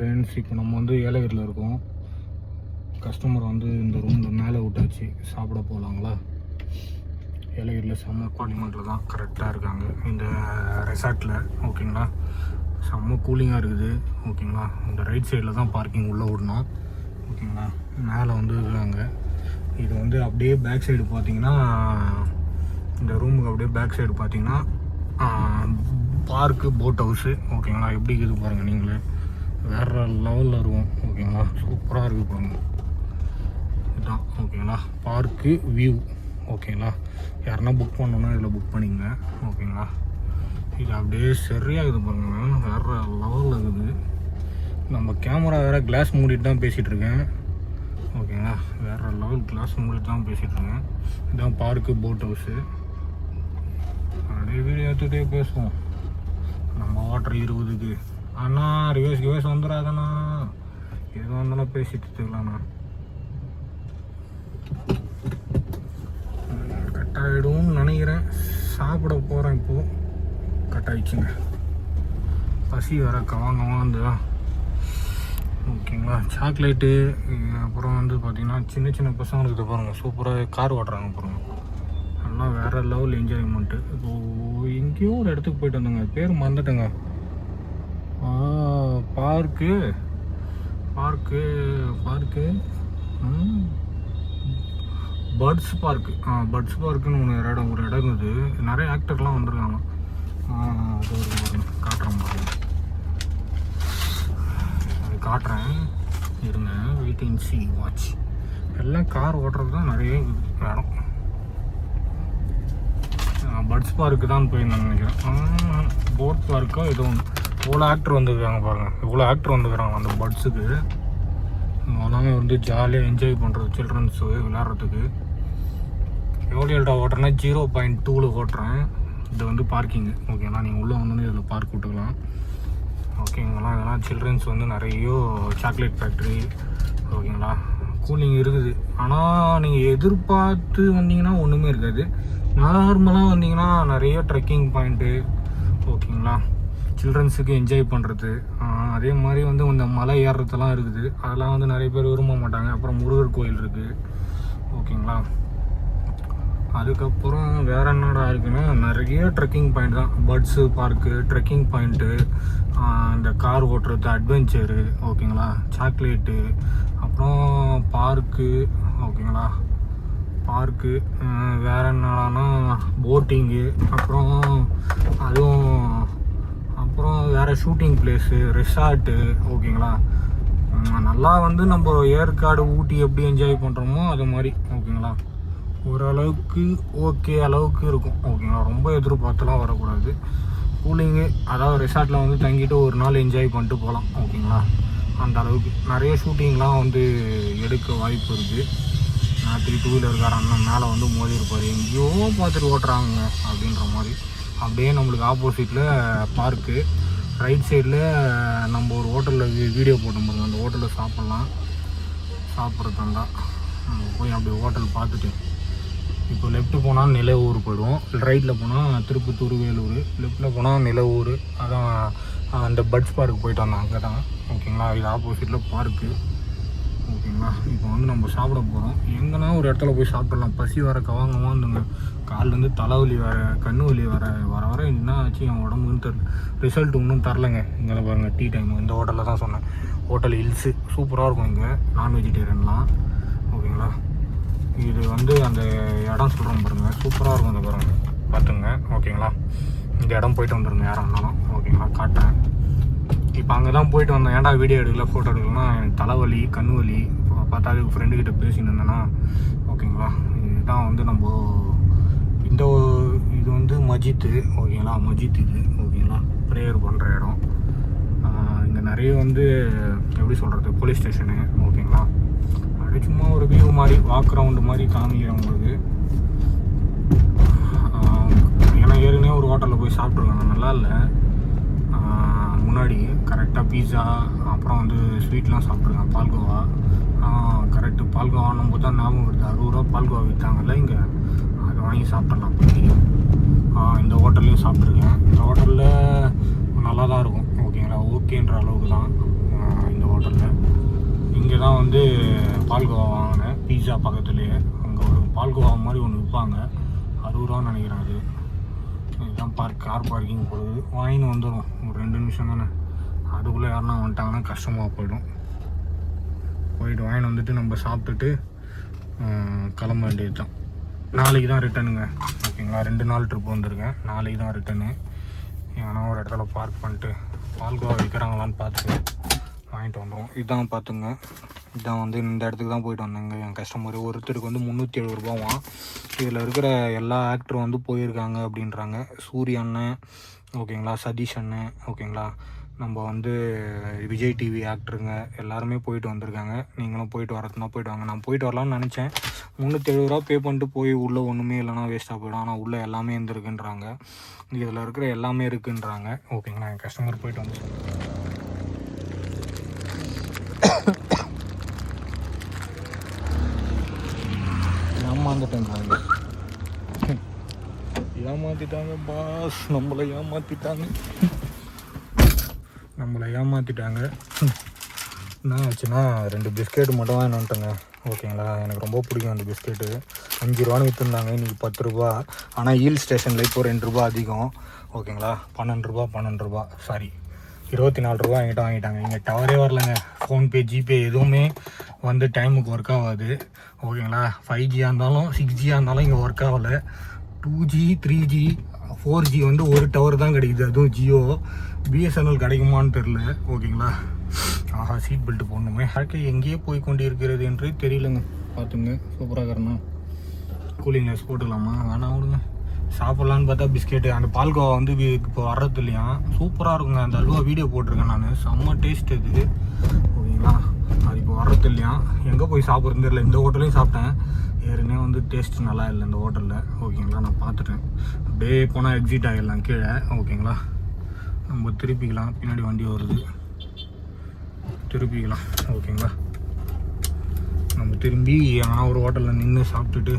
Friends இப்போ நம்ம வந்து ஏலகிரியில் இருக்கோம். கஸ்டமர் வந்து இந்த ரூமில் மேலே விட்டாச்சு. சாப்பிட போகலாங்களா ஏலகிரியில் செம்ம அப்பார்ட்மெண்ட்டில் தான் கரெக்டாக இருக்காங்க. இந்த ரெசார்ட்டில் ஓகேங்களா செம்ம கூலிங்காக இருக்குது. ஓகேங்களா இந்த ரைட் சைடில் தான் பார்க்கிங் உள்ளே விடணும் ஓகேங்களா மேலே வந்து இருக்காங்க. இது வந்து அப்படியே பேக் சைடு பார்த்தீங்கன்னா இந்த ரூமுக்கு அப்படியே பேக் சைடு பார்த்தீங்கன்னா பார்க்கு போட் ஹவுஸு ஓகேங்களா எப்படி இருக்குது பாருங்கள் நீங்களே. வேறு லெவலில் இருக்கும் ஓகேங்களா சூப்பராக இருக்குது பாருங்கள் இதுதான் ஓகேங்களா பார்க்கு வியூ ஓகேங்களா யாருன்னா புக் பண்ணணும்னா இதில் புக் பண்ணிங்க ஓகேங்களா இது அப்படியே சரியாக இருக்குது பாருங்க வேறு லெவலில் இருக்குது. நம்ம கேமரா வேறு கிளாஸ் மூடிட்டு தான் பேசிகிட்டு இருக்கேன். ஓகேங்களா வேறு லெவல் கிளாஸ் மூடிட்டு தான் பேசிகிட்டு இருக்கேன். இதுதான் பார்க்கு போட் ஹவுஸு அப்படியே வீடியோ எடுத்துகிட்டே பேசுவோம். நம்ம வாட்டர் இருபதுக்கு. அண்ணா ரிவேஸ் கிவேஸ் வந்துடாதண்ணா எது வந்தாலும் பேசிட்டு இருக்கலாம்ண்ணா கட் ஆகிடும்னு நினைக்கிறேன். சாப்பிட போகிறேன் இப்போது கட்டாயிடுச்சுங்க. பசி வர கவாங்கவா வந்து ஓகேங்களா? சாக்லேட்டு அப்புறம் வந்து பார்த்திங்கன்னா சின்ன சின்ன பசங்களுக்கு இது பாருங்கள் சூப்பராக கார் ஓட்டுறாங்க பாருங்கள் நல்லா வேறு லெவல் என்ஜாய்மெண்ட்டு இப்போ எங்கேயோ ஒரு இடத்துக்கு போயிட்டு வந்தோங்க. பேர் மறந்துட்டேங்க. Park park park birds park ஆ பர்ட்ஸ் பார்க்குன்னு ஒன்று ஒரு இடம் ஒரு இடம் இருக்குது. நிறைய ஆக்டர்லாம் வந்திருக்காங்க. அது ஒரு காட்டுறேன் பாருங்க அது காட்டுறேன். இருங்க. வெயிட்டிங் சி வாட்ச் எல்லாம் கார் ஓட்டுறது தான் நிறைய இடம். பர்ட்ஸ் பார்க்கு தான் போயிருந்தேன் நினைக்கிறேன். போட் பார்க்கோ ஏதோ ஒன்று இவ்வளோ ஆக்டர் வந்துருக்காங்க பாருங்கள் இவ்வளோ ஆக்டர் வந்துருக்காங்க அந்த பட்ஸுக்கு எல்லாமே வந்து ஜாலியாக என்ஜாய் பண்ணுறது சில்ட்ரன்ஸு விளாட்றதுக்கு எவ்வளோ எல்டா ஓட்டுறேன்னா ஜீரோ பாயிண்ட் டூவில் ஓட்டுறேன். இது வந்து பார்க்கிங்கு ஓகேங்களா நீங்கள் உள்ளே வந்தோன்னே இதில் பார்க் விட்டுக்கலாம். ஓகேங்களா இதெல்லாம் சில்ட்ரன்ஸ் வந்து நிறைய சாக்லேட் ஃபேக்ட்ரி ஓகேங்களா கூலிங் இருக்குது. ஆனால் நீங்கள் எதிர்பார்த்து வந்தீங்கன்னா ஒன்றுமே இருக்காது. நார்மலாக வந்தீங்கன்னா நிறைய ட்ரெக்கிங் பாயிண்ட்டு ஓகேங்களா சில்ட்ரன்ஸுக்கு என்ஜாய் பண்ணுறது அதே மாதிரி வந்து இந்த மலை ஏறுறதெல்லாம் இருக்குது. அதெல்லாம் வந்து நிறைய பேர் விரும்ப மாட்டாங்க. அப்புறம் முருகர் கோயில் இருக்குது ஓகேங்களா? அதுக்கப்புறம் வேற என்னடா இருக்குன்னா நிறைய ட்ரெக்கிங் பாயிண்ட் தான். பர்ட்ஸு பார்க்கு ட்ரெக்கிங் பாயிண்ட்டு இந்த கார் ஓட்டுறது அட்வென்ச்சரு ஓகேங்களா? சாக்லேட்டு அப்புறம் பார்க்கு ஓகேங்களா? பார்க்கு வேற என்னடானா போட்டிங்கு அப்புறம் அதுவும் அப்புறம் வேறு ஷூட்டிங் பிளேஸு ரெசார்ட்டு ஓகேங்களா நல்லா வந்து நம்ம ஏற்காடு ஊட்டி எப்படி என்ஜாய் பண்ணுறோமோ அது மாதிரி ஓகேங்களா ஓரளவுக்கு ஓகே அளவுக்கு இருக்கும் ஓகேங்களா ரொம்ப எதிர்பார்த்துலாம் வரக்கூடாது. கூலிங்கு அதாவது ரெசார்ட்டில் வந்து தங்கிட்டு ஒரு நாள் என்ஜாய் பண்ணிட்டு போகலாம் ஓகேங்களா அந்த அளவுக்கு. நிறைய ஷூட்டிங்லாம் வந்து எடுக்க வாய்ப்பு இருக்குது ராத்திரி டூ வீலர் அண்ணன் மேலே வந்து மோதி இருப்பார் எங்கேயோ பார்த்துட்டு ஓட்டுறாங்க அப்படின்ற மாதிரி. அப்படியே நம்மளுக்கு ஆப்போசிட்டில் பார்க்கு ரைட் சைடில் நம்ம ஒரு ஹோட்டலில் வீடியோ போட்டோம் பாருங்க. அந்த ஹோட்டலில் சாப்பிட்லாம். சாப்பிட்றது இருந்தால் போய் அப்படி ஹோட்டல் பார்த்துட்டு. இப்போ லெஃப்ட்டு போனால் நிலவூர் போயிடுவோம். ரைட்டில் போனால் திருப்பத்தூர் வேலூர். லெஃப்ட்டில் போனால் நிலவூர். அதான் அந்த பட்ஸ் பார்க் போயிட்டு வந்தோம். அங்கே தான் ஓகேங்களா இது ஆப்போசிட்டில் பார்க்கு ஓகேங்களா இப்போ வந்து நம்ம சாப்பிட போகிறோம் எங்கன்னா ஒரு இடத்துல போய் சாப்பிட்லாம். பசி வர கவாங்கமாக இருந்துங்க கால்லேருந்து தலைவலி வர கண்ணு வலி வர வர வர என்ன ஆச்சு? என் உடம்புன்னு தெரில. ரிசல்ட் ஒன்றும் தரலைங்க. இங்கே பாருங்கள் டீ டைம் இந்த ஹோட்டலில் தான் சொன்னேன். ஹோட்டல் ஹில்ஸு சூப்பராக இருக்கும் இங்கே. நான் வெஜிடேரியன்லாம் ஓகேங்களா இது வந்து அந்த இடம் சொல்கிறோம் பாருங்கள் சூப்பராக இருக்கும் இந்த பாருங்கள் பார்த்துங்க. ஓகேங்களா இந்த இடம் போயிட்டு வந்துருங்க. யாரும் இருந்தாலும். ஓகேங்களா காட்டுறேன். இப்போ அங்கே தான் போயிட்டு வந்தேன். ஏன்டா வீடியோ எடுக்கல ஃபோட்டோ எடுக்கலன்னா எனக்கு தலைவலி கண்ணு வலி. இப்போ பார்த்தாவே ஃப்ரெண்டு பேசிட்டு இருந்தேன்னா ஓகேங்களா இதுதான் வந்து நம்ம இந்த இது வந்து மஜித்து ஓகேங்களா? மஜித் இது ஓகேங்களா? ப்ரேயர் பண்ணுற இடம். இங்கே நிறைய வந்து எப்படி சொல்கிறது போலீஸ் ஸ்டேஷனு ஓகேங்களா? அப்படியே சும்மா ஒரு வியூ மாதிரி வாக் ரவுண்டு மாதிரி காமிக்கிறேன் உங்களுக்கு ஏன்னா ஏற்கனவே ஒரு ஹோட்டலில் போய் சாப்பிட்ருக்காங்க நல்லா இல்லை. முன்னாடி கரெக்டாக பீஸா அப்புறம் வந்து ஸ்வீட்லாம் சாப்பிட்ருக்கேன் பால்கோவா. கரெக்டு பால்கோவானும் போது தான் ஞாபகம் வருது. அறுபது ரூபா பால்கோவா விற்றாங்கல்ல இங்கே? வாங்கி சாப்பிட்லாம் போய் இந்த ஹோட்டல்லையும் சாப்பிட்ருக்கேன். இந்த ஹோட்டலில் நல்லா தான் இருக்கும் ஓகேங்களா? ஓகேன்ற அளவுக்கு தான் இங்கே தான் வந்து பால்கோவா வாங்கினேன் பீஸா பக்கத்துலேயே. அங்கே ஒரு பால்கோவா மாதிரி ஒன்று விற்பாங்க அறுபது ரூபான்னு நினைக்கிறேன் அது. இதுதான் பார்க் கார் பார்க்கிங் போகுது வாங்கின்னு வந்துடும் ஒரு ரெண்டு நிமிஷம் தானே. அதுக்குள்ளே யாருன்னா வந்துட்டாங்கன்னா கஷ்டமாக போயிடும். போயிட்டு வாங்கின்னு வந்துட்டு நம்ம சாப்பிட்டுட்டு கிளம்ப வேண்டியது தான் நாளைக்கு தான் ரிட்டனுங்க ஓகேங்களா? ரெண்டு நாள் ட்ரிப் வந்திருக்கேன். நாளைக்கு தான் ரிட்டனு ஏன்னா ஒரு இடத்துல பார்க் பண்ணிட்டு பால்கோவா விற்கிறாங்களான்னு பார்த்துட்டு வாங்கிட்டு வந்துடும் இதுதான் பார்த்துங்க. இதான் வந்து இந்த இடத்துக்கு தான் போயிட்டு வந்தேங்க என் கஸ்டமர் ஒருத்தருக்கு வந்து முந்நூற்றி எழுபது ரூபாவாம். இதில் இருக்கிற எல்லா ஆக்டரும் வந்து போயிருக்காங்க அப்படின்றாங்க. சூரிய அண்ணன் ஓகேங்களா? சதீஷ் அண்ணன் ஓகேங்களா? நம்ம வந்து விஜய் டிவி ஆக்டருங்க எல்லாருமே போயிட்டு வந்திருக்காங்க. நீங்களும் போயிட்டு வரதுனா போயிட்டு வாங்க. நான் போயிட்டு வரலாம்னு நினச்சேன். முந்நூற்றி எழுபது ரூபா பே பண்ணிட்டு போய் உள்ளே ஒன்றுமே இல்லைனா வேஸ்ட்டாக போயிடும். ஆனால் உள்ளே எல்லாமே இருந்திருக்குன்றாங்க. இதில் இருக்கிற எல்லாமே இருக்குன்றாங்க. ஓகேங்களா? என் கஸ்டமர் போயிட்டு வந்து ஏமாந்துட்டேன் ஏமாத்திட்டாங்க பாஸ் நம்மளை ஏமாத்திட்டாங்க. நம்மளை ஏமாற்றிட்டாங்க என்ன ஆச்சுன்னா ரெண்டு பிஸ்கெட் மட்டும் தான் வந்துட்டேங்க. ஓகேங்களா? எனக்கு ரொம்ப பிடிக்கும் அந்த பிஸ்கெட்டு. அஞ்சு ரூபான்னு விற்றுருந்தாங்க இன்றைக்கி பத்து ரூபா. ஆனால் ஹில் ஸ்டேஷனில் இப்போ ரெண்டு ரூபா அதிகம். ஓகேங்களா? பன்னெண்டு ரூபா பன்னெண்டு ரூபா. சாரி இருபத்தி நாலு ரூபா என்கிட்ட வாங்கிட்டாங்க. இங்கே டவரே வரலங்க. ஃபோன்பே ஜிபே எதுவுமே வந்து டைமுக்கு ஒர்க் ஆகாது. ஓகேங்களா? ஃபைவ் ஜியாக இருந்தாலும் சிக்ஸ் ஜியாக இருந்தாலும் இங்கே ஒர்க் ஆகலை. Two G three G four G வந்து ஒரு டவர் தான் கிடைக்குது. அதுவும் ஜியோ பிஎஸ்என்எல் கிடைக்குமான்னு தெரில ஓகேங்களா? ஆஹா சீட் பெல்ட் போடணுமே. வாழ்க்கை எங்கேயே போய் கொண்டு இருக்கிறது என்று தெரியலங்க. பார்த்துங்க. சூப்பராக இருக்கணும் கூலிங் கிளாஸ் போட்டுக்கலாமா? வேணாம் விடுங்க. சாப்பிட்லான்னு பார்த்தா பிஸ்கெட்டு. அந்த பால்கோவா வந்து இப்போ வர்றது இல்லையா? சூப்பராக இருக்குங்க. அந்த அல்வா வீடியோ போட்டிருக்கேன் நான். செம்ம டேஸ்ட் இது ஓகேங்களா? அது இப்போ வர்றது இல்லையா? எங்கே போய் சாப்பிட்றது தெரியல. இந்த ஹோட்டலையும் சாப்பிட்டேன். ஏற்கனவே வந்து டேஸ்ட் நல்லா இல்லை இந்த ஹோட்டலில். ஓகேங்களா? நான் பார்த்துட்டேன். அப்படியே போனால் எக்ஸிட் ஆகிடலாம் கீழே. ஓகேங்களா? நம்ம திருப்பிக்கலாம். பின்னாடி வண்டி வருது. திருப்பிக்கலாம். ஓகேங்களா? நம்ம திரும்பி ஆனால் ஒரு ஹோட்டலில் நின்று சாப்பிட்டுட்டு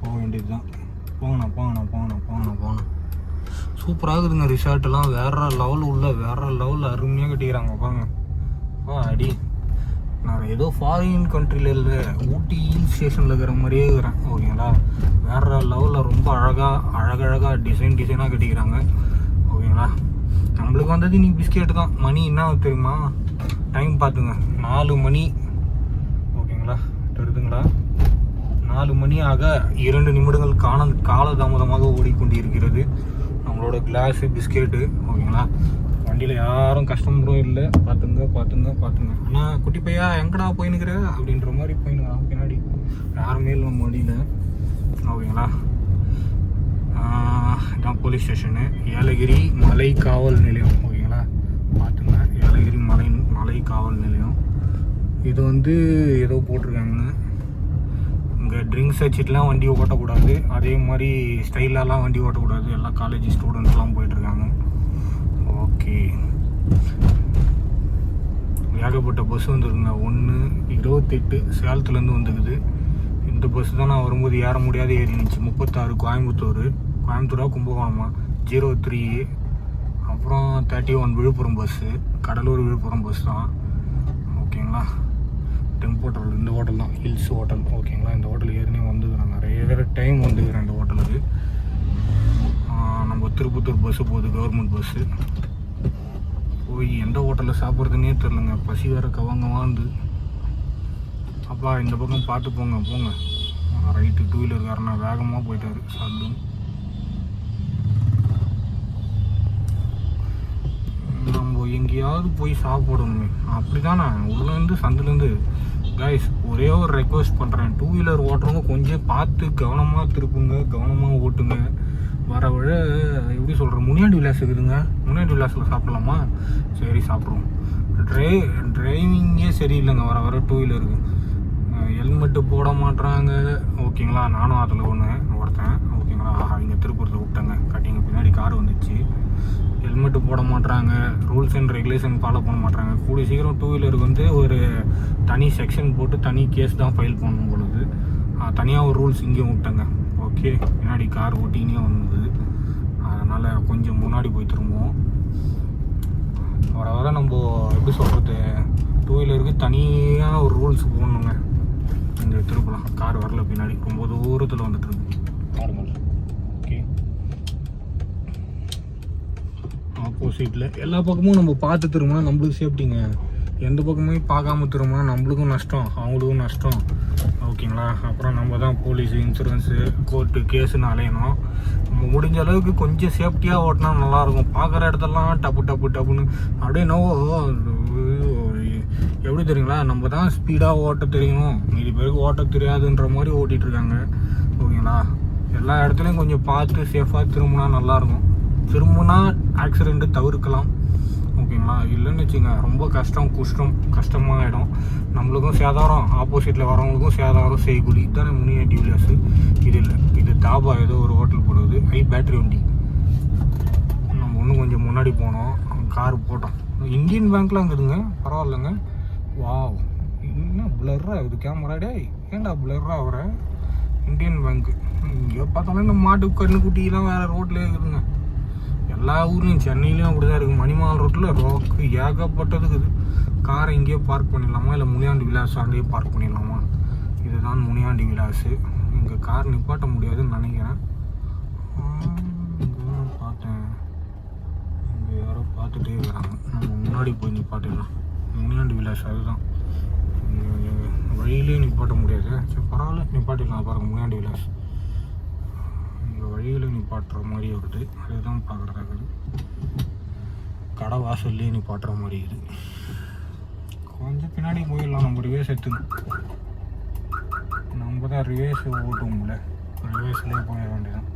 போக வேண்டியது தான் போங்கண்ணா போங்கண்ணா போங்கண்ணா போங்கண்ணா. போங்கண்ணா சூப்பராக இருக்குதுங்க ரிசார்ட்டெல்லாம் வேற லெவல் உள்ள வேற லெவலில் அருமையாக கட்டிக்கிறாங்க. பாங்க வா அடி. நான் ஏதோ ஃபாரின் கண்ட்ரியில் இல்லை ஊட்டி ஹில் ஸ்டேஷனில் இருக்கிற மாதிரியே இருக்கிறேன். ஓகேங்களா? வேற லெவலில் ரொம்ப அழகாக அழகழகாக டிசைன் டிசைனாக கட்டிக்கிறாங்க. ஓகேங்களா? நம்மளுக்கு வந்தது நீ பிஸ்கெட் தான். மணி என்ன ஆகுது தெரியுமா? டைம் பார்த்துங்க. நாலு மணி. ஓகேங்களா? தெரியுதுங்களா நாலு மணி ஆக இரண்டு நிமிடங்கள் காண காலதாமதமாக ஓடிக்கொண்டிருக்கிறது. நம்மளோட கிளாஸு பிஸ்கெட்டு ஓகேங்களா? வண்டியில் யாரும் கஸ்டமரும் இல்லை. பார்த்துங்க பார்த்துங்க பார்த்துங்க. ஆனால் குட்டி பையா எங்கடா போயினுக்கிற அப்படின்ற மாதிரி போயினுக்கிறான் பின்னாடி. யாருமே இல்லை நம்ம வண்டியில். ஓகேங்களா? இதான் போலீஸ் ஸ்டேஷனு ஏலகிரி மலை காவல் நிலையம் ஓகேங்களா? பார்த்துங்க. ஏலகிரி மலை மலை காவல் நிலையம். இது வந்து ஏதோ போட்டிருக்காங்க. இங்கே ட்ரிங்க்ஸ் வச்சுட்டுலாம் வண்டி ஓட்டக்கூடாது. அதே மாதிரி ஸ்டைலாலாம் வண்டி ஓட்டக்கூடாது. எல்லா காலேஜ் ஸ்டூடெண்ட்ஸ்லாம் போயிட்டுருக்காங்க. ஓகே. ஏகப்பட்ட பஸ் வந்துருக்குங்க. ஒன்று இருபத்தெட்டு சேலத்துலேருந்து வந்துக்குது இந்த பஸ் தான் நான் வரும்போது ஏற முடியாத ஏறி இருந்துச்சு முப்பத்தாறு கோயம்புத்தூர். கோயம்புத்தூரா கும்பகோணமா? ஜீரோ த்ரீ அப்புறம் thirty one Villupuram bus Cuddalore Villupuram bus தான். ஓகேங்களா டெம்ப் ஹோட்டல் இந்த ஹோட்டல் தான். ஹில்ஸ் ஹோட்டல் ஓகேங்களா இந்த ஹோட்டல் ஏற்கனவே வந்துக்கிறேன் நிறைய டைம் வந்துக்கிறேன் இந்த ஹோட்டலுக்கு நம்ம திருப்பத்தூர் பஸ்ஸு போகுது கவர்மெண்ட் பஸ்ஸு போய் எந்த ஹோட்டலில் சாப்பிட்றதுனே தெரிலங்க பசி வேற கவங்கமாந்து அப்பா இந்த பக்கம் பார்த்து போங்க போங்க. ரைட்டு டூ வீலர்காரனா வேகமாக போயிட்டார். சல்லும் நம்ம எங்கேயாவது போய் சாப்பிடணுமே. அப்படிதானே? உள்ளேருந்து சந்துலேருந்து. கைஸ் ஒரே ஒரு ரெக்வஸ்ட் பண்ணுறேன் டூ வீலர் ஓட்டுறவங்க கொஞ்சம் பார்த்து கவனமாக திருப்புங்க கவனமாக ஓட்டுங்க. வர வர எப்படி சொல்கிறேன் முனியாண்டி விலாஸ் இருக்குதுங்க முனியாண்டி விலாஸில் சாப்பிடலாமா? சரி சாப்பிடுவோம். ட்ரை டிரைவிங்கே சரியில்லைங்க. வர வர டூ வீலருக்கு ஹெல்மெட்டு போட மாட்றாங்க. ஓகேங்களா? நானும் அதில் ஒன்று ஒருத்தன். ஓகேங்களா? அவங்க இங்கே திருப்பூரத்தை விட்டாங்க. கட்டிங்க பின்னாடி கார் வந்துச்சு. ஹெல்மெட்டு போட மாட்றாங்க ரூல்ஸ் அண்ட் ரெகுலேஷன் ஃபாலோ பண்ண மாட்றாங்க. கூடிய சீக்கிரம் டூ வீலருக்கு வந்து ஒரு தனி செக்ஷன் போட்டு தனி கேஸ் தான் ஃபைல் பண்ணும் பொழுது தனியாக ஒரு ரூல்ஸ் இங்கேயும் விட்டாங்க. ஓகே பின்னாடி கார் ஓட்டினே வந்தது. அதனால் கொஞ்சம் முன்னாடி போய் திரும்புவோம். வர வர நம்ம எப்படி சொல்கிறது டூ வீலருக்கு தனியாக ஒரு ரூல்ஸ் போடணுங்க. இந்த திருப்பலாம் கார் வரல பின்னாடி. ரொம்ப தூரத்தில் வந்துட்டு இருக்கு பாருங்கள் ஓகே ஆப்போசிட்டில் எல்லா பக்கமும் நம்ம பார்த்து திரும்பினா நம்மளுக்கு சேஃப்டிங்க எந்த பக்கமே பார்க்காம திரும்பினா நம்மளுக்கும் நஷ்டம் அவங்களுக்கும் நஷ்டம். ஓகேங்களா? அப்புறம் நம்ம தான் போலீஸு இன்சூரன்ஸு கோர்ட்டு கேஸுன்னு அலையணும். நம்ம முடிஞ்ச அளவுக்கு கொஞ்சம் சேஃப்டியாக ஓட்டினா நல்லாயிருக்கும். பார்க்குற இடத்தெல்லாம் டப்பு டப்பு டப்புன்னு. அப்படியே என்னவோ எப்படி தெரியுங்களா? நம்ம தான் ஸ்பீடாக ஓட்ட தெரியும் மீதி பேருக்கு ஓட்ட தெரியாதுன்ற மாதிரி ஓட்டிகிட்டு இருக்காங்க. ஓகேங்களா? எல்லா இடத்துலையும் கொஞ்சம் பார்த்து சேஃபாக திரும்பினா நல்லாயிருக்கும். திரும்பினா ஆக்சிடெண்ட்டு தவிர்க்கலாம். ஓகேங்களா? இல்லைன்னு வச்சுங்க ரொம்ப கஷ்டம் குஷ்டம் கஷ்டமாகிடும் நம்மளுக்கும் சேதாரம். ஆப்போசிட்டில் வரவங்களுக்கும் சேதாரம் செய்கூலி. இதுதானே முனியா டிவிலியர்ஸு இது இல்லை. இது தாபா ஏதோ ஒரு ஹோட்டல் போடுவது ஹை பேட்டரி வண்டி. நம்ம இன்னும் கொஞ்சம் முன்னாடி போனோம். கார் போட்டோம். இந்தியன் பேங்க்லாம் இருக்குதுங்க பரவாயில்லைங்க. வாவ் என்ன பிளர்ரா இது கேமரா டே ஏன்டா பிளர்ரா வர? இந்தியன் பேங்க்கு இங்கே பார்த்தாலும் இந்த மாட்டு கண்ணுக்குட்டிலாம் வேறு ரோட்லேயே இருக்குதுங்க. எல்லா ஊர்லேயும் சென்னையிலையும் அப்படி தான் இருக்குது மணிமால் ரோட்டில் ரோக்கு ஏகப்பட்டதுக்கு இருக்குது காரை இங்கேயே பார்க் பண்ணிடலாமா? இல்லை முனியாண்டி விலாஸ் அங்கேயே பார்க் பண்ணிடலாமா? இதுதான் முனியாண்டி விலாஸு. இங்கே கார் நிப்பாட்ட முடியாதுன்னு நினைக்கிறேன். இங்கே பார்த்தேன். இங்கே யாரோ பார்த்துட்டே இருக்கிறாங்க நம்ம முன்னாடி போய் நிப்பாட்டிடலாம். முனியாண்டி விலாஸ் அதுதான். வழியிலேயே வழியிலே நிப்பாட்ட முடியாது. சரி பரவாயில்ல. நிப்பாட்டிடலாம். பாருங்கள் முனியாண்டி விலாஸ். இங்கே வழியில் நிப்பாட்டுற மாதிரி வருது. அதுதான் பார்க்குறதா இருக்குது கடை வாசல்லே நிப்பாட்டுற மாதிரி இருக்குது கொஞ்சம் பின்னாடி போயிடலாம். நம்ம ரிவேஸ் எடுத்துக்கணும். நம்ம தான் ரிவேஸ் ஓட்டுவோம்ல. ரிவேஸ்லேயே போயிட வேண்டியதான்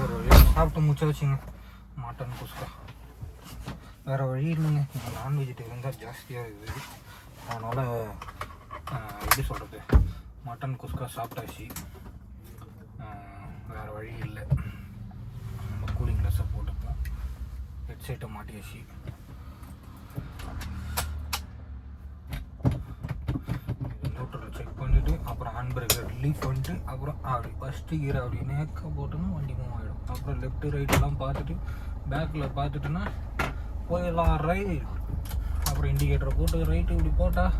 ஒரு வழியாக சாப்பிட்டு முடிச்ச வச்சுங்க மட்டன் குஸ்கா வேறு வழி இல்லைங்க. நான் வெஜிடேரியன் தான் ஜாஸ்தியாக இருக்குது. அதனால் எப்படி சொல்கிறது மட்டன் குஸ்கா சாப்பிட்டாச்சு வேறு வழி இல்லை. நம்ம கூலிங் கிளாஸை போட்டுப்போம். ஹெட்செட்டை மாட்டியாச்சு. செக் அப்புறம் ஹேண்ட் பிரேக்கை ரிலீஃப் பண்ணிட்டு அப்புறம் அப்படி ஃபஸ்ட்டு கீரை அப்படி நேக்காக போட்டோன்னா வண்டி மூவ் ஆகிடும் அப்புறம் லெஃப்ட்டு ரைட்டெல்லாம் பார்த்துட்டு பேக்கில் பார்த்துட்டுன்னா போயிடலாம் ரைட் அப்புறம் இண்டிகேட்டரை போட்டு ரைட்டு இப்படி போட்டால்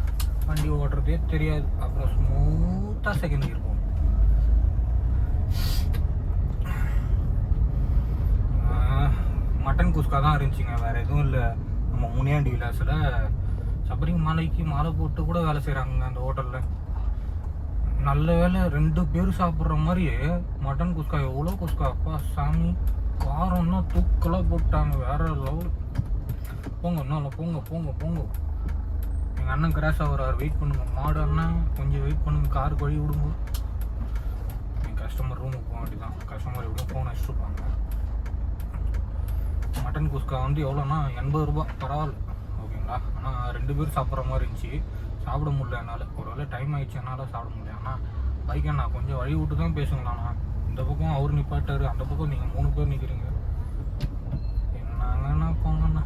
வண்டி ஓட்டுறதே தெரியாது. அப்புறம் ஸ்மூத்தாக செகண்ட் கியர் போகும் ஆஹ், மட்டன் குஸ்கா தான் இருந்துச்சுங்க. வேறு எதுவும் இல்லை. நம்ம முனியாண்டி விலாஸில் சபரிங் மலைக்கு மாலை போட்டு கூட வேலை செய்கிறாங்க அந்த ஹோட்டலில் நல்ல வேலை ரெண்டு பேர் சாப்பிட்ற மாதிரி மட்டன் குஸ்கா எவ்வளோ குஸ்கா? அப்பா சாமி. காரம்னா தூக்கலாக போட்டாங்க வேற லெவல் போங்க இன்னும் போங்க போங்க போங்க. எங்கள் அண்ணன் கிராஷ் ஆகிறார். வெயிட் பண்ணுங்க. மாடு அண்ணன் கொஞ்சம் வெயிட் பண்ணுங்க. காருக்கு வழி விடுங்க. என் கஸ்டமர் ரூமுக்கு போக வேண்டியதான் கஸ்டமர் எப்படியும் ஃபோன் வச்சுருப்பாங்க மட்டன் குஸ்கா வந்து எவ்வளோண்ணா எண்பது ரூபா பரவாயில்ல. ஓகேங்களா? ஆனால் ரெண்டு பேர் சாப்பிட்ற மாதிரி இருந்துச்சு. சாப்பிட முடியல என்னால். ஒரு வேளை டைம் ஆயிடுச்சு என்னால் சாப்பிட முடியல. ஆனால் பைக் அண்ணா கொஞ்சம் வழி விட்டு தான் பேசுங்களாண்ணா இந்த பக்கம் அவர் நிப்பாட்டாரு அந்த பக்கம் நீங்கள் மூணு பேர் நிற்கிறீங்க என்னங்கண்ணா போங்கண்ணா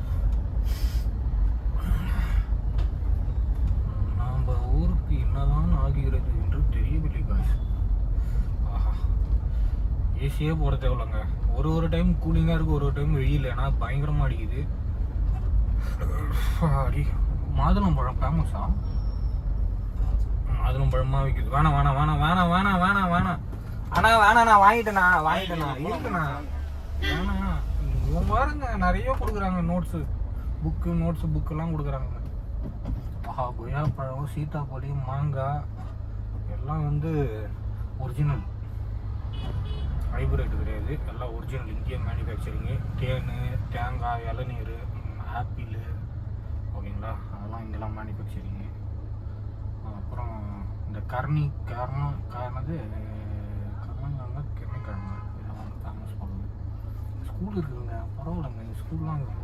நம்ம ஊருக்கு என்னதான் ஆகிறது என்று தெரியவில்லை காய்ஸ் ஆஹா. ஏசியே போட தேவையில்லைங்க. ஒரு ஒரு டைம் கூலிங்காக இருக்குது ஒரு ஒரு டைம் வெயில். ஏன்னா பயங்கரமாக அடிக்குது. மாதுளம்பழம் மாதுளம்பழம் மாதுளம் பழமா விற்குது வேணாம் வேணாம் வேணாம் வேணாம் வேணாம் வேணாம் வேணாம் அண்ணா வேணாம் நான் வாங்கிட்டேண்ணா வாங்கிட்டேண்ணா இருக்குண்ணா வேணாம் பாருங்க நிறைய கொடுக்குறாங்க நோட்ஸு புக்கு நோட்ஸு புக்கெல்லாம் கொடுக்குறாங்க. ஆஹா கொய்யாப்பழம் சீத்தாப்பழி மாங்காய் எல்லாம் வந்து ஒரிஜினல் ஹைப்ரிட் கிடையாது. எல்லாம் ஒரிஜினல் இந்தியன் மேனுஃபேக்சரிங்கு தேன் தேங்காய் இளநீர் ஆப்பிள் ஓகேங்களா அதெல்லாம் இங்கெல்லாம் மேனுஃபேக்சரிங்கு அப்புறம் இந்த கர்ணி காரணம் காரணது கர்ணங்கிழங்க கிழங்கு இதெல்லாம் ஃபேமஸ் பண்ணுது ஸ்கூல் இருக்குதுங்க. பரவாயில்லைங்க. இந்த ஸ்கூல்லாம் இருக்குது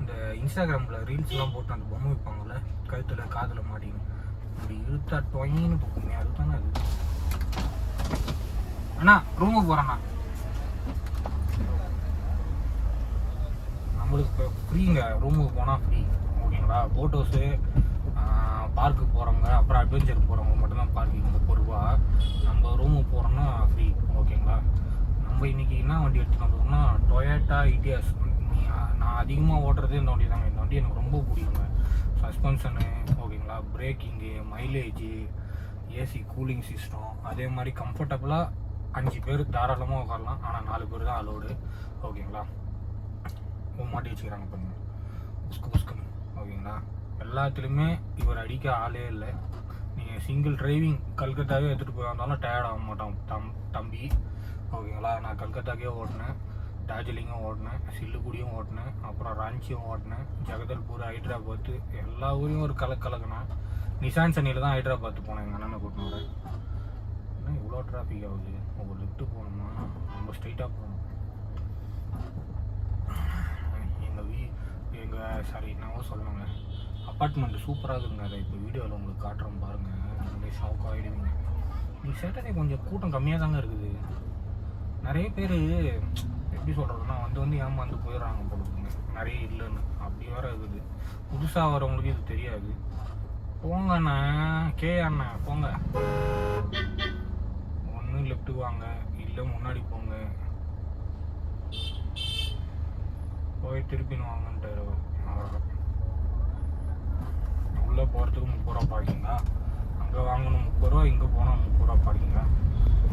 இந்த இன்ஸ்டாகிராமில் ரீல்ஸ்லாம் போட்டு அந்த பொம்மை வைப்பாங்கல்ல கழுத்தில் காதில் மாட்டிங்க அப்படி இழுத்தா டொயின்னு போக்குமே அதுதானே அது? அண்ணா ரூமுக்கு போகிறேண்ணா நம்மளுக்கு இப்போ ஃப்ரீங்க ரூமுக்கு போனால் ஃப்ரீ போகிறவங்களா போட் ஹவுஸு பார்க்கு போகிறவங்க அப்புறம் அட்வென்ச்சர் போகிறவங்க மட்டும்தான் பார்க்கிங் முப்பது ரூபா நம்ம ரூமுக்கு போகிறோம்னா ஃப்ரீ ஓகேங்களா நம்ம இன்றைக்கி என்ன வண்டி எடுத்துகிட்டு வந்தோம்னா டொயேட்டா இடியாஸ் நான் அதிகமாக ஓட்டுறதே இந்த வண்டி தாங்க. இந்த வண்டி எனக்கு ரொம்ப பிடிக்குங்க. சஸ்பென்ஷனு ஓகேங்களா braking mileage AC cooling system அதே மாதிரி கம்ஃபர்டபுளாக அஞ்சு பேர் தாராளமாக உட்காரலாம். ஆனால் நாலு பேர் தான் அலோடு ஓகேங்களா மாட்டி வச்சுக்கிறாங்க பண்ணுங்க உஸ்கு ஓகேங்களா? எல்லாத்துலேயுமே இவர் அடிக்க ஆளே இல்லை. நீங்கள் சிங்கிள் டிரைவிங் கல்கத்தாவே எடுத்துகிட்டு போயிருந்தாலும் வந்தாலும் டயர்ட் ஆக மாட்டான். தம் தம்பி. ஓகேங்களா? நான் கல்கத்தாக்கே ஓட்டினேன். டார்ஜிலிங்கும் ஓட்டினேன். சில்லுக்குடியும் ஓட்டினேன். அப்புறம் ராஞ்சியும் ஓட்டினேன். ஜெகதல்பூர் ஹைதராபாத் எல்லா ஊரையும் ஒரு கலக்கு கலக்குனேன். நிசான் சனியில் தான் ஹைதராபாத் போனேன். எங்கள் அண்ணனை கூட்டினோட இவ்வளோ டிராஃபிக் ஆகுது? ஒரு லிஃப்ட்டு போகணுமா? ரொம்ப ஸ்ட்ரைட்டாக போகணும் எங்கள் வீ எங்கள் சாரி என்னவோ சொல்லணுங்க. அப்பார்ட்மெண்ட் சூப்பராக இருக்குங்க. அதை இப்போ வீடியோவில் உங்களுக்கு காட்டுறோம் பாருங்கள் அப்படியே ஷாக் ஆகிடுவீங்க நீ சேட்டர்டே கொஞ்சம் கூட்டம் கம்மியாக தாங்க இருக்குது. நிறைய பேர் எப்படி சொல்கிறதுனா வந்து வந்து ஏமாந்து போயிடுறாங்க போடுங்க நிறைய இல்லைன்னு. அப்படி வேற இருக்குது. புதுசாக வரவங்களுக்கு இது தெரியாது. போங்க அண்ணா. கே அண்ணா போங்க. ஒன்று லெஃப்ட்டு வாங்க. இல்லை முன்னாடி போங்க. போய் திருப்பின்னு வாங்கன்ட்டு உள்ளே போகிறதுக்கு முப்பது ரூபா பார்க்கிங்கா அங்கே வாங்கணும் முப்பது ரூபா இங்கே போனால் முப்பது ரூபா பார்க்கிங்கா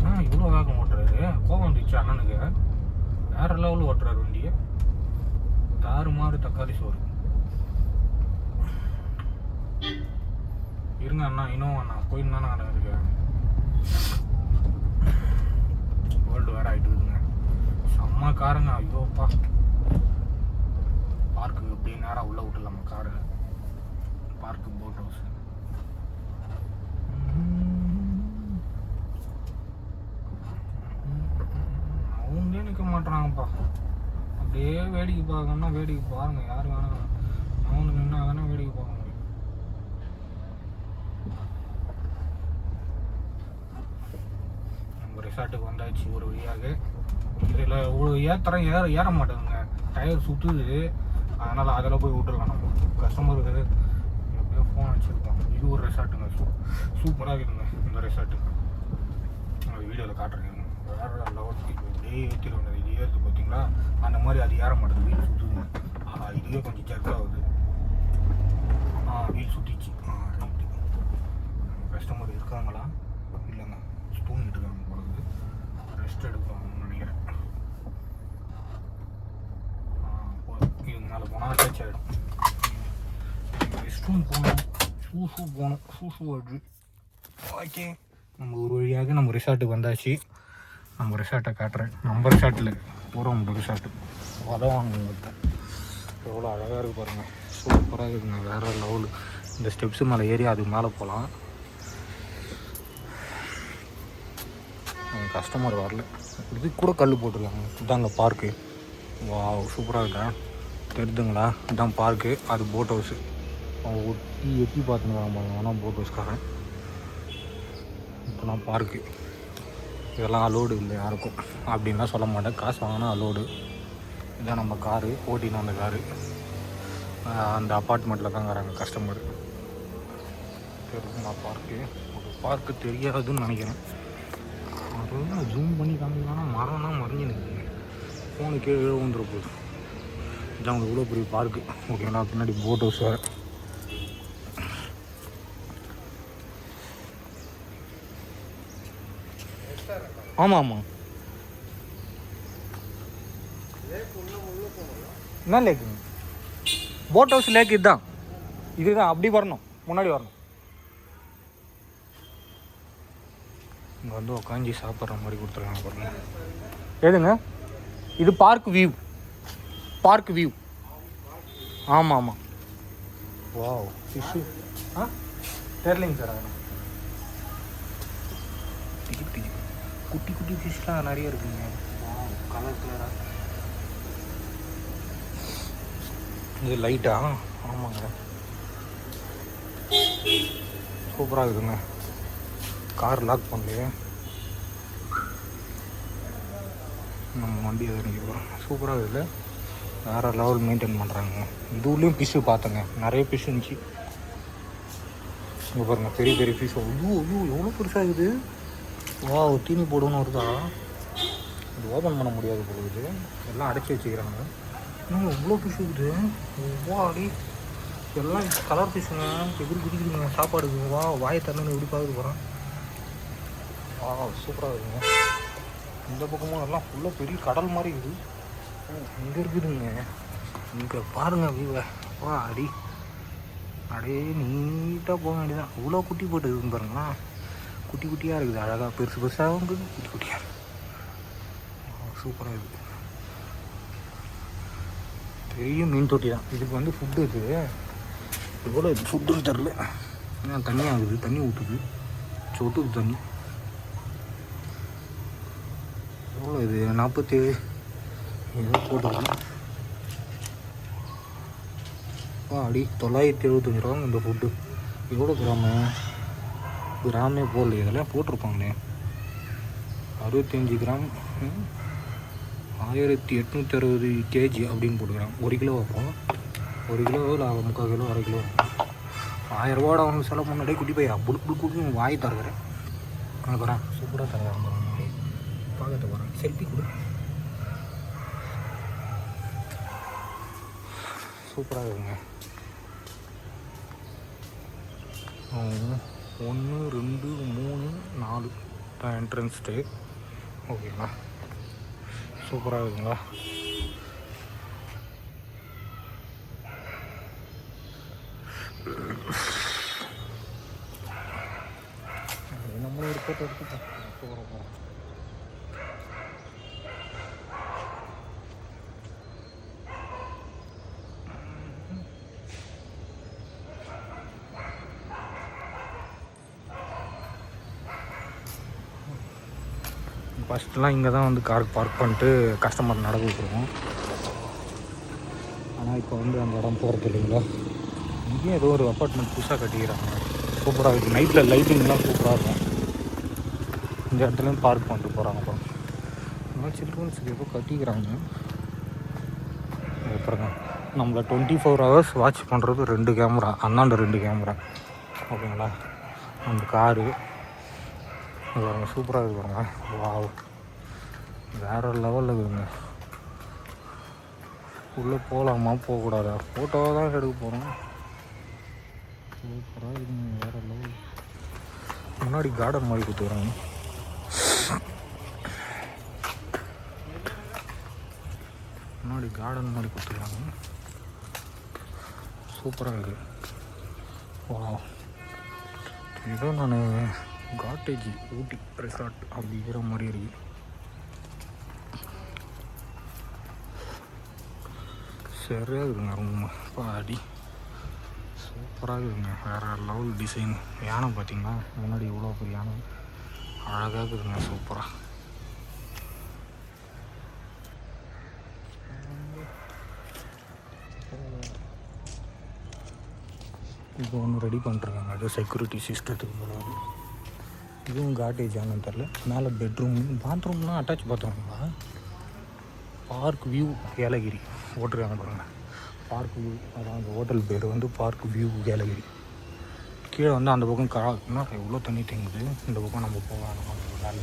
ஆ இவ்வளோ வேகம் ஓட்டுறாரு? கோவம் வந்துச்சு அண்ணனுக்கு? வேற லெவலில் ஓட்டுறாரு வண்டியை. தாறு மாறு தக்காளி சோறு. இருங்க அண்ணா இன்னும் அண்ணா போயின்னு தானே அண்ணா இருக்கேன் வேர்ல்டு வேற ஆகிட்டு இருக்குங்க செம்ம காருங்க ஐயோப்பா. பார்க்கு இப்படி நேராக உள்ளே விட்டுலாமா காரு பார்க்கு போட் ஹவுஸ் அவங்களே நிற்க மாட்றாங்கப்பா அப்படியே வேடிக்கை பார்க்கணும்னா வேடிக்கை பாருங்க யார் வேணாலும் அவங்க நின்னா தானே வேடிக்கை பார்க்க முடியும் நம்ம ரிசார்ட்டுக்கு வந்தாச்சு ஒரு வழியாக இதில் ஒரு ஏத்தரம் ஏற ஏற மாட்டேங்குங்க டயர் சுற்றுது அதனால் அதில் போய் விட்டுருலாம் நம்ம. கஸ்டமருக்கு எப்படியோ ஃபோன் வச்சுருக்கோம் இது ஒரு ரெசார்ட்டுங்க சூ சூப்பராக இருக்குங்க இந்த ரெசார்ட்டு அது வீடியோவில் காட்டுறேன் வேறு லெவலுக்கு இப்படியே இப்படியே ஏற்றிடுவாங்க இது ஏறுது பார்த்தீங்களா அந்த மாதிரி அது ஏற மாட்டேது வீடு சுற்றுதுங்க ஆஹா இதுவே கொஞ்சம் ஜர்க் ஆகுது. ஆ வீல் சுற்றிச்சு ஆ ரைட்டு கஸ்டமர் இருக்காங்களா? இல்லைங்க. தூங்கிட்டு இருக்காங்க பொழுது ரெஸ்ட் எடுப்பாங்கன்னு நினைக்கிறேன் ஆ, போதும். இதுக்கு மேலே போனால் டச் ஆகிடும் ரெஸ்ட் ரூம் போகணும் ஷூ ஷூ போகணும் ஷூ ஷூ வருது ஓகே நம்ம ஒரு வழியாக நம்ம ரிசார்ட்டுக்கு வந்தாச்சு. நம்ம ரிசார்ட்டை காட்டுறேன். நம்ம ரிசார்ட்டில் போகிறோம் நம்ம ரிசார்ட்டு உதவாங்க உங்கள்கிட்ட எவ்வளோ அழகாக இருக்குது பாருங்கள் சூப்பராக இருக்குங்க. வேறு லெவலு இந்த ஸ்டெப்ஸு மேலே ஏறி அதுக்கு மேலே போகலாம் கஸ்டமர் வரல. இது கூட கல் போட்டிருக்காங்க. இதாங்க பார்க்கு வா சூப்பராக இருக்கா? தெரிதுங்களா இதான் பார்க்கு அது போட் ஹவுஸு அவங்க ஒட்டி எட்டி பார்த்துன்னு பாருங்க. ஆனால் போட் ஹவுஸ்காரன் இப்போலாம் பார்க்கு இதெல்லாம் அலோடு இல்லை யாருக்கும். அப்படின்லாம் சொல்ல மாட்டேன். காசு வாங்கினா அலோடு இதான் நம்ம காரு ஓட்டின்னு அந்த காரு அந்த அப்பார்ட்மெண்ட்டில் தான் கஸ்டமர் தெரியுதுங்களா பார்க்கு ஒரு பார்க்கு தெரியாதுன்னு நினைக்கிறேன். அதெல்லாம் ஜூம் பண்ணி காமிக்கலாம் மரம்னா மறைஞ்சு நிற்குங்க ஃபோனு கீழே விழுந்துற போகுது. இதான் இவ்வளோ பெரிய பார்க்கு ஓகேங்களா பின்னாடி போட் ஹவுஸ் வேறு. ஆமாம் ஆமாம் என்ன லேக்குங்க போட் ஹவுஸ் லேக் இதுதான். இதுதான் அப்படி வரணும். முன்னாடி வரணும். இங்கே வந்து உக்காஞ்சி சாப்பிட்ற மாதிரி கொடுத்துருக்காங்க பாருங்க. எதுங்க? இது பார்க் வியூ பார்க் வியூ. ஆமாம். ஆமாம் வாவ் ஃபிஷ்ஷு ஆ? தெரியலைங்க சார் அதெல்லாம். குட்டி குட்டி ஃபிஷ்லாம் நிறைய இருக்குங்க. கலர் கலராக இது லைட்டா ஆமாங்க. சூப்பராக இருக்குங்க. கார் லாக் பண்ணலையே. நம்ம வண்டி எதை நிற்கிறோம் சூப்பராக இருக்குல்ல வேறு லெவல் மெயின்டைன் பண்ணுறாங்க இதுலேயும் பிஷு பார்த்தேங்க. நிறைய பிஷு இருந்துச்சு. இங்கே பாருங்க பெரிய பெரிய ஃபிஷ் ஐயோ ஐயோ எவ்வளோ பெருசாக இருக்குது? வா ஒரு தீனி போடுன்னு வருதா? இது ஓப்பன் பண்ண முடியாது போல இது எல்லாம் அடைச்சி வச்சுக்கிறாங்க. இன்னும் இவ்வளோ ஃபிஷ் இருக்குது? வா அடி. எல்லாம் கலர் ஃபிஷ்ஷுங்க எப்படி குடிக்கிறீங்க? சாப்பாடுக்கு வா வாயை தரணும்னு எப்படி பார்த்து போகிறேன் வா சூப்பராக இருக்குங்க. இந்த பக்கமும் எல்லாம் ஃபுல்லாக பெரிய கடல் மாதிரி இருக்குது. இங்கே இருக்குதுங்க? இங்கே பாருங்கள் வியூவை வா அடி. அப்படியே நீட்டாக போக வேண்டியதான் இவ்வளோ குட்டி போட்டுருக்குங்க பாருங்களா. குட்டி குட்டியாக இருக்குது. அழகாக பெருசு பெருசாகவும் இருக்குது. குட்டி குட்டியாக இருக்குது. சூப்பராக இருக்குது. பெரிய மீன் தொட்டி தான் இதுக்கு வந்து ஃபுட்டு இருக்குது எவ்வளோ இது? ஃபுட்டுன்னு தெரில ஏன்னா தண்ணி ஆகுது. தண்ணி ஊற்றுது சொட்டுது தண்ணி. எவ்வளோ இது? நாற்பத்தேழு ஏதோ போட்டுக்கலாம் அடி தொள்ளாயிரத்தி எழுபத்தஞ்சி ரூபா இந்த ஃபுட்டு எவ்வளோ கிராமு? கிராமே போடல இதெல்லாம் போட்டிருப்பாங்களே. அறுபத்தஞ்சி கிராம் ஆயிரத்தி எட்நூற்றி அறுபது கேஜி அப்படின்னு போட்டுக்கிறாங்க ஒரு கிலோ வைப்போம் ஒரு கிலோ இல்லை முக்கால் கிலோ அரை கிலோ. ஆயிரம் அவங்க அவனுக்கு செலவு முன்னாடியே குட்டி போய் அப்படி புடுக்கு குடி வாய் தருகிறேன் அனுப்புகிறேன் சூப்பராக தருகிறான் பார்க்கறது போகிறேன் செல்ஃபி கொடு. சூப்பராக இருக்குங்க. ஒன்று ரெண்டு மூணு நாலு. தான் என்ட்ரன்ஸ் டே ஓகேங்களா சூப்பராக இருக்குங்களா? நம்மளும் ஒரு போட்டோ எடுத்துப்போம் போகிறோம் போகிறோம் ஃபஸ்ட்லாம் இங்கே தான் வந்து கார் பார்க் பண்ணிட்டு கஸ்டமர் நடக்க விட்டுருவோம் ஆனால் இப்போ வந்து அந்த இடம் போகிறது இல்லைங்களா? இங்கேயும் ஏதோ ஒரு அப்பார்ட்மெண்ட் புதுசாக கட்டிக்கிறாங்க. சூப்பராக இருக்குது நைட்டில் லைட்டிங்லாம் சூப்பராக இருக்கும். இந்த இடத்துலையும் பார்க் பண்ணிட்டு போகிறாங்க அப்புறம் ஆனால் சில்ட்ரன்ஸுக்கு ஏதோ கட்டிக்கிறாங்க. அப்புறம் நம்மளை டுவெண்ட்டி ஃபோர் ஹவர்ஸ் வாட்ச் பண்ணுறது ரெண்டு கேமரா அண்ணாண்ட ரெண்டு கேமரா ஓகேங்களா? அந்த காரு. இது பாருங்க. சூப்பராக இருக்கு பாருங்க. வாவ் வேற லெவலில் இருக்குதுங்க உள்ளே போகலாமா போகக்கூடாதா? ஃபோட்டோவாக தான் எடுக்க போகிறோம் சூப்பராக இருக்குங்க வேற லெவல் முன்னாடி கார்டன் மாதிரி கொடுத்துக்கிறாங்க முன்னாடி கார்டன் மாதிரி கொடுத்துருக்காங்க சூப்பராக இருக்குது வா ஏதோ நான் காட்டேஜ் ஊட்டி ரெசார்ட் அப்படிங்கிற மாதிரி இருக்குது சரியாக இருக்குங்க ரொம்ப பாடி சூப்பராக இருக்குங்க வேறு லெவல் டிசைன் யானை பார்த்திங்கன்னா முன்னாடி இவ்வளோ பெரிய யானை அழகாக இருக்குதுங்க சூப்பராக இப்போ ஒன்று ரெடி பண்ணிருக்காங்க அது செக்யூரிட்டி சிஸ்டத்துக்கு போகிறது இதுவும் காட்டேஜ் ஆனால் தெரில மேலே பெட்ரூம் பாத்ரூம்லாம் அட்டாச் பாத்ரூம்ங்களா பார்க் வியூ ஏலகிரி போட்டிருக்காங்க பாருங்கள் பார்க் வியூ அதான் அந்த ஹோட்டல் பேர் வந்து பார்க் வியூ ஏலகிரி கீழே வந்து அந்த பக்கம் கரா எவ்வளோ தண்ணி தேங்குது. இந்த பக்கம் நம்ம போகலாம் வேலை